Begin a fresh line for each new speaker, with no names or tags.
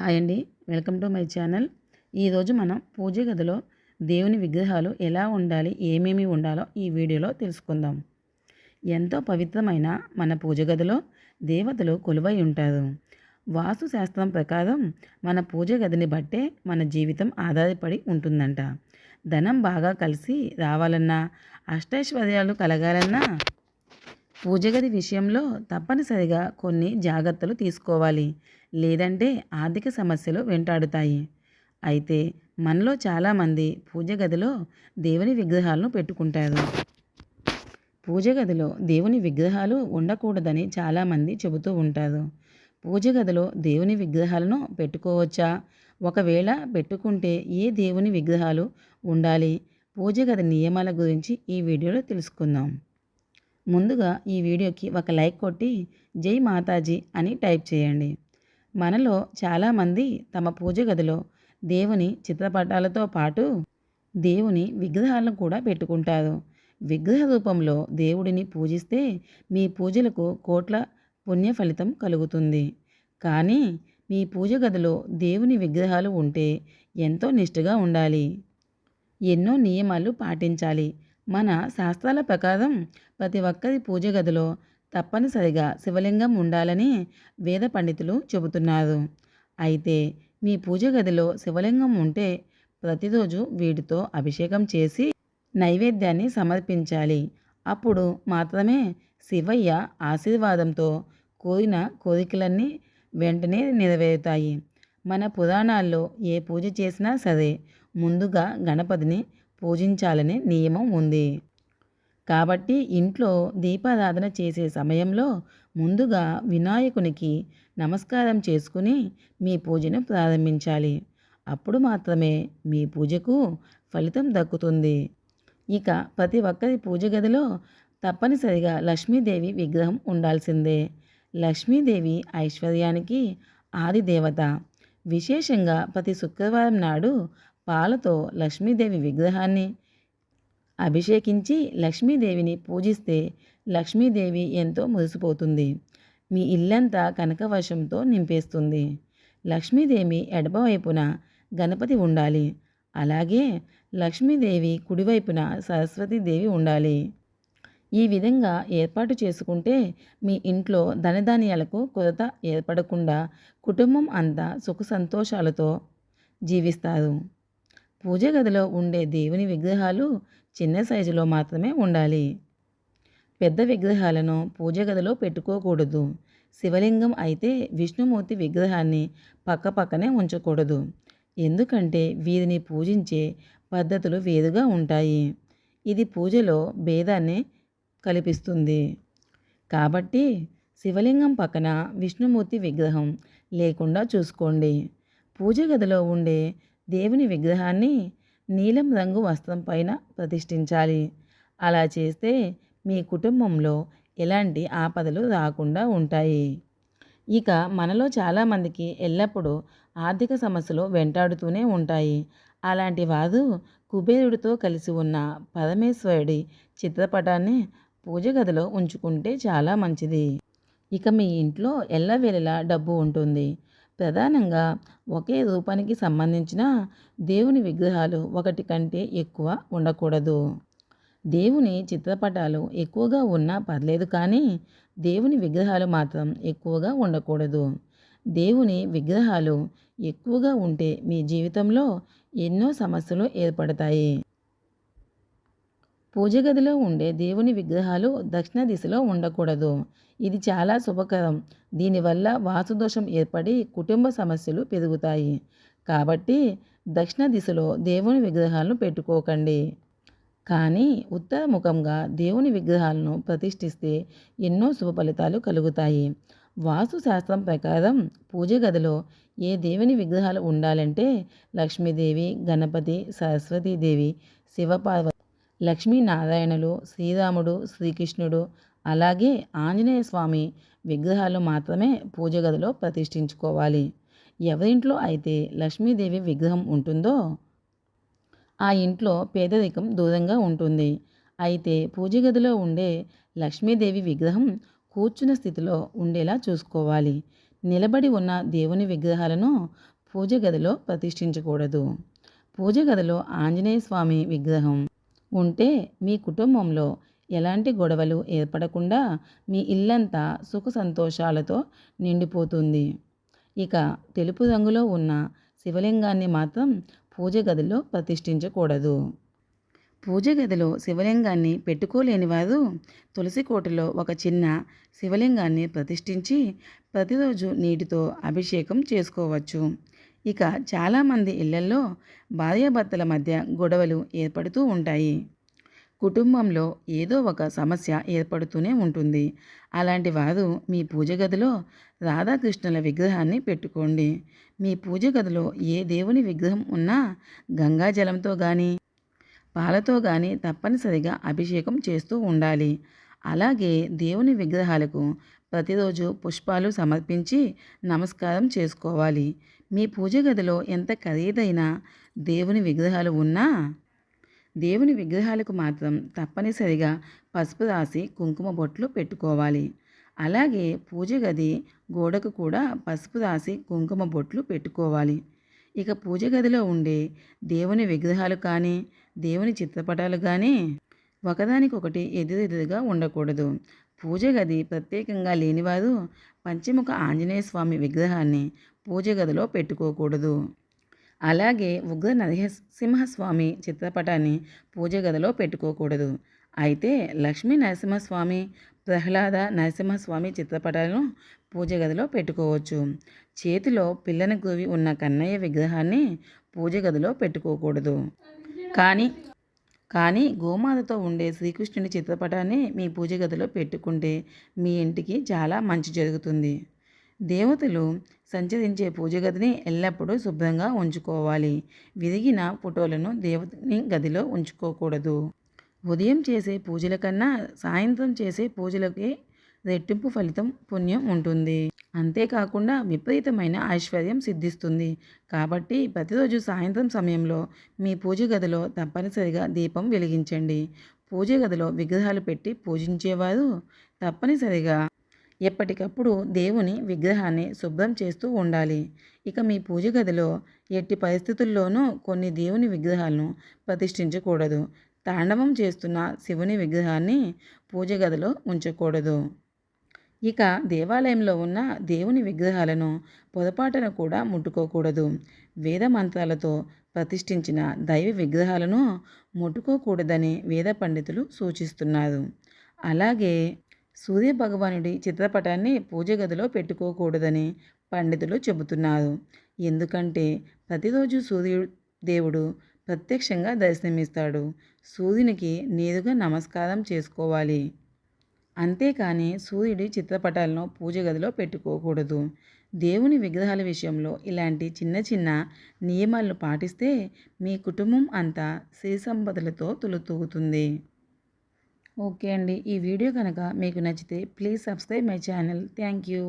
Hi అండి. Welcome to my channel. ఈరోజు మనం పూజ గదిలో దేవుని విగ్రహాలు ఎలా ఉండాలి ఏమేమి ఉండాలో ఈ వీడియోలో తెలుసుకుందాం. ఎంతో పవిత్రమైన మన పూజ గదిలో దేవతలు కొలువై ఉంటారు. వాస్తు శాస్త్రం ప్రకారం మన పూజ గదిని బట్టే మన జీవితం ఆధారపడి ఉంటుందంట. ధనం బాగా కలిసి రావాలన్నా అష్టైశ్వర్యాలు కలగాలన్నా పూజ గది విషయంలో తప్పనిసరిగా కొన్ని జాగ్రత్తలు తీసుకోవాలి. లేదంటే ఆర్థిక సమస్యలు వెంటాడుతాయి. అయితే మనలో చాలామంది పూజ గదిలో దేవుని విగ్రహాలను పెట్టుకుంటారు. పూజ గదిలో దేవుని విగ్రహాలు ఉండకూడదని చాలామంది చెబుతూ ఉంటారు. పూజ గదిలో దేవుని విగ్రహాలను పెట్టుకోవచ్చా? ఒకవేళ పెట్టుకుంటే ఏ దేవుని విగ్రహాలు ఉండాలి? పూజ గది నియమాల గురించి ఈ వీడియోలో తెలుసుకుందాం. ముందుగా ఈ వీడియోకి ఒక లైక్ కొట్టి జై మాతాజీ అని టైప్ చేయండి. మనలో చాలామంది తమ పూజ గదిలో దేవుని చిత్రపటాలతో పాటు దేవుని విగ్రహాలను కూడా పెట్టుకుంటారు. విగ్రహ రూపంలో దేవుడిని పూజిస్తే మీ పూజలకు కోట్ల పుణ్య ఫలితం కలుగుతుంది. కానీ మీ పూజ గదిలో దేవుని విగ్రహాలు ఉంటే ఎంతో నిష్ఠగా ఉండాలి. ఎన్నో నియమాలు పాటించాలి. మన శాస్త్రాల ప్రకారం ప్రతి ఒక్కరి పూజ గదిలో తప్పనిసరిగా శివలింగం ఉండాలని వేద పండితులు చెబుతున్నారు. అయితే మీ పూజ గదిలో శివలింగం ఉంటే ప్రతిరోజు వీటితో అభిషేకం చేసి నైవేద్యాన్ని సమర్పించాలి. అప్పుడు మాత్రమే శివయ్య ఆశీర్వాదంతో కోరిన కోరికలన్నీ వెంటనే నెరవేరుతాయి. మన పురాణాల్లో ఏ పూజ చేసినా సరే ముందుగా గణపతిని పూజించాలనే నియమం ఉంది. కాబట్టి ఇంట్లో దీపారాధన చేసే సమయంలో ముందుగా వినాయకునికి నమస్కారం చేసుకుని మీ పూజను ప్రారంభించాలి. అప్పుడు మాత్రమే మీ పూజకు ఫలితం దక్కుతుంది. ఇక ప్రతి ఒక్కరి పూజ గదిలో తప్పనిసరిగా లక్ష్మీదేవి విగ్రహం ఉండాల్సిందే. లక్ష్మీదేవి ఐశ్వర్యానికి ఆదిదేవత విశేషంగా ప్రతి శుక్రవారం నాడు పాలతో లక్ష్మీదేవి విగ్రహాన్ని అభిషేకించి లక్ష్మీదేవిని పూజిస్తే లక్ష్మీదేవి ఎంతో మురిసిపోతుంది. మీ ఇల్లంతా కనకవర్షంతో నింపేస్తుంది. లక్ష్మీదేవి ఎడమవైపున గణపతి ఉండాలి. అలాగే లక్ష్మీదేవి కుడివైపున సరస్వతీదేవి ఉండాలి. ఈ విధంగా ఏర్పాటు చేసుకుంటే మీ ఇంట్లో ధనధాన్యాలకు కొరత ఏర్పడకుండా కుటుంబం అంతా సుఖ సంతోషాలతో జీవిస్తారు. పూజ గదిలో ఉండే దేవుని విగ్రహాలు చిన్న సైజులో మాత్రమే ఉండాలి. పెద్ద విగ్రహాలను పూజ గదిలో పెట్టుకోకూడదు. శివలింగం అయితే విష్ణుమూర్తి విగ్రహాన్ని పక్కపక్కనే ఉంచకూడదు. ఎందుకంటే వీరిని పూజించే పద్ధతులు వేరుగా ఉంటాయి. ఇది పూజలో భేదాన్ని కల్పిస్తుంది. కాబట్టి శివలింగం పక్కన విష్ణుమూర్తి విగ్రహం లేకుండా చూసుకోండి. పూజ గదిలో ఉండే దేవుని విగ్రహాన్ని నీలం రంగు వస్త్రం పైన ప్రతిష్ఠించాలి. అలా చేస్తే మీ కుటుంబంలో ఎలాంటి ఆపదలు రాకుండా ఉంటాయి. ఇక మనలో చాలామందికి ఎల్లప్పుడూ ఆర్థిక సమస్యలు వెంటాడుతూనే ఉంటాయి. అలాంటి వారు కుబేరుడితో కలిసి ఉన్న పరమేశ్వరుడి చిత్రపటాన్ని పూజ గదిలో ఉంచుకుంటే చాలా మంచిది. ఇక మీ ఇంట్లో ఎల్లవేళలా డబ్బు ఉంటుంది. ప్రధానంగా ఒకే రూపానికి సంబంధించిన దేవుని విగ్రహాలు ఒకటి కంటే ఎక్కువ ఉండకూడదు. దేవుని చిత్రపటాలు ఎక్కువగా ఉన్నా పర్లేదు కానీ దేవుని విగ్రహాలు మాత్రం ఎక్కువగా ఉండకూడదు. దేవుని విగ్రహాలు ఎక్కువగా ఉంటే మీ జీవితంలో ఎన్నో సమస్యలు ఏర్పడతాయి. పూజ గదిలో ఉండే దేవుని విగ్రహాలు దక్షిణ దిశలో ఉండకూడదు. ఇది చాలా శుభకరం. దీనివల్ల వాసుదోషం ఏర్పడి కుటుంబ సమస్యలు పెరుగుతాయి. కాబట్టి దక్షిణ దిశలో దేవుని విగ్రహాలను పెట్టుకోకండి. కానీ ఉత్తర ముఖంగా దేవుని విగ్రహాలను ప్రతిష్ఠిస్తే ఎన్నో శుభ ఫలితాలు కలుగుతాయి. వాస్తు శాస్త్రం ప్రకారం పూజ గదిలో ఏ దేవుని విగ్రహాలు ఉండాలంటే లక్ష్మీదేవి గణపతి సరస్వతీదేవి శివపార్వతి లక్ష్మీనారాయణులు శ్రీరాముడు శ్రీకృష్ణుడు అలాగే ఆంజనేయ స్వామి విగ్రహాలు మాత్రమే పూజ గదిలో ప్రతిష్ఠించుకోవాలి. ఎవరింట్లో అయితే లక్ష్మీదేవి విగ్రహం ఉంటుందో ఆ ఇంట్లో పేదరికం దూరంగా ఉంటుంది. అయితే పూజ గదిలో ఉండే లక్ష్మీదేవి విగ్రహం కూర్చున్న స్థితిలో ఉండేలా చూసుకోవాలి. నిలబడి ఉన్న దేవుని విగ్రహాలను పూజ గదిలో ప్రతిష్ఠించకూడదు. పూజ గదిలో ఆంజనేయ స్వామి విగ్రహం ఉంటే మీ కుటుంబంలో ఎలాంటి గొడవలు ఏర్పడకుండా మీ ఇల్లంతా సుఖ సంతోషాలతో నిండిపోతుంది. ఇక తెలుపు రంగులో ఉన్న శివలింగాన్ని మాత్రం పూజ గదిలో ప్రతిష్ఠించకూడదు. పూజ గదిలో శివలింగాన్ని పెట్టుకోలేని వారు తులసి కోటలో ఒక చిన్న శివలింగాన్ని ప్రతిష్ఠించి ప్రతిరోజు నీటితో అభిషేకం చేసుకోవచ్చు. ఇక చాలామంది ఇళ్ళల్లో భార్యాభర్తల మధ్య గొడవలు ఏర్పడుతూ ఉంటాయి. కుటుంబంలో ఏదో ఒక సమస్య ఏర్పడుతూనే ఉంటుంది. అలాంటి వారు మీ పూజ గదిలో రాధాకృష్ణుల విగ్రహాన్ని పెట్టుకోండి. మీ పూజ గదిలో ఏ దేవుని విగ్రహం ఉన్నా గంగాజలంతో కానీ పాలతో కానీ తప్పనిసరిగా అభిషేకం చేస్తూ ఉండాలి. అలాగే దేవుని విగ్రహాలకు ప్రతిరోజు పుష్పాలు సమర్పించి నమస్కారం చేసుకోవాలి. మీ పూజ గదిలో ఎంత ఖరీదైన దేవుని విగ్రహాలు ఉన్నా దేవుని విగ్రహాలకు మాత్రం తప్పనిసరిగా పసుపు రాసి కుంకుమ బొట్లు పెట్టుకోవాలి. అలాగే పూజ గది గోడకు కూడా పసుపు రాసి కుంకుమ బొట్లు పెట్టుకోవాలి. ఇక పూజ గదిలో ఉండే దేవుని విగ్రహాలు కానీ దేవుని చిత్రపటాలు కానీ ఒకదానికొకటి ఎదురెదురుగా ఉండకూడదు. పూజ గది ప్రత్యేకంగా లేనివారు పంచముఖ ఆంజనేయ స్వామి విగ్రహాన్ని పూజ గదిలో పెట్టుకోకూడదు. అలాగే ఉగ్ర నరసింహస్వామి చిత్రపటాన్ని పూజ గదిలో పెట్టుకోకూడదు. అయితే లక్ష్మీ నరసింహస్వామి ప్రహ్లాద నరసింహస్వామి చిత్రపటాలను పూజ గదిలో పెట్టుకోవచ్చు. చేతిలో పిల్లని గువి ఉన్న కన్నయ్య విగ్రహాన్ని పూజ గదిలో పెట్టుకోకూడదు. కానీ కానీ గోమాతతో ఉండే శ్రీకృష్ణుని చిత్రపటాన్ని మీ పూజ గదిలో పెట్టుకుంటే మీ ఇంటికి చాలా మంచి జరుగుతుంది. దేవతలు సంచరించే పూజ గదిని ఎల్లప్పుడూ శుభ్రంగా ఉంచుకోవాలి. విరిగిన ఫోటోలను దేవతని గదిలో ఉంచుకోకూడదు. ఉదయం చేసే పూజల కన్నా సాయంత్రం చేసే పూజలకి రెట్టింపు ఫలితం పుణ్యం ఉంటుంది. అంతేకాకుండా విపరీతమైన ఐశ్వర్యం సిద్ధిస్తుంది. కాబట్టి ప్రతిరోజు సాయంత్రం సమయంలో మీ పూజ గదిలో తప్పనిసరిగా దీపం వెలిగించండి. పూజ గదిలో విగ్రహాలు పెట్టి పూజించేవారు తప్పనిసరిగా ఎప్పటికప్పుడు దేవుని విగ్రహాన్ని శుభ్రం చేస్తూ ఉండాలి. ఇక మీ పూజ గదిలో ఎట్టి పరిస్థితుల్లోనూ కొన్ని దేవుని విగ్రహాలను ప్రతిష్ఠించకూడదు. తాండవం చేస్తున్న శివుని విగ్రహాన్ని పూజ గదిలో ఉంచకూడదు. ఇక దేవాలయంలో ఉన్న దేవుని విగ్రహాలను పొరపాటున కూడా ముట్టుకోకూడదు. వేద మంత్రాలతో ప్రతిష్ఠించిన దైవ విగ్రహాలను ముట్టుకోకూడదని వేద పండితులు సూచిస్తున్నారు. అలాగే సూర్య భగవానుడి చిత్రపటాన్ని పూజ గదిలో పెట్టుకోకూడదని పండితులు చెబుతున్నారు. ఎందుకంటే ప్రతిరోజు సూర్యుడు దేవుడు ప్రత్యక్షంగా దర్శనమిస్తాడు. సూర్యునికి నేరుగా నమస్కారం చేసుకోవాలి. అంతేకాని సూర్యుడి చిత్రపటాలను పూజ గదిలో పెట్టుకోకూడదు. దేవుని విగ్రహాల విషయంలో ఇలాంటి చిన్న చిన్న నియమాలను పాటిస్తే మీ కుటుంబం అంతా శ్రీ సంపదలతో తులుతూగుతుంది. ఓకే అండి. ఈ వీడియో కనుక మీకు నచ్చితే please subscribe my channel. Thank you.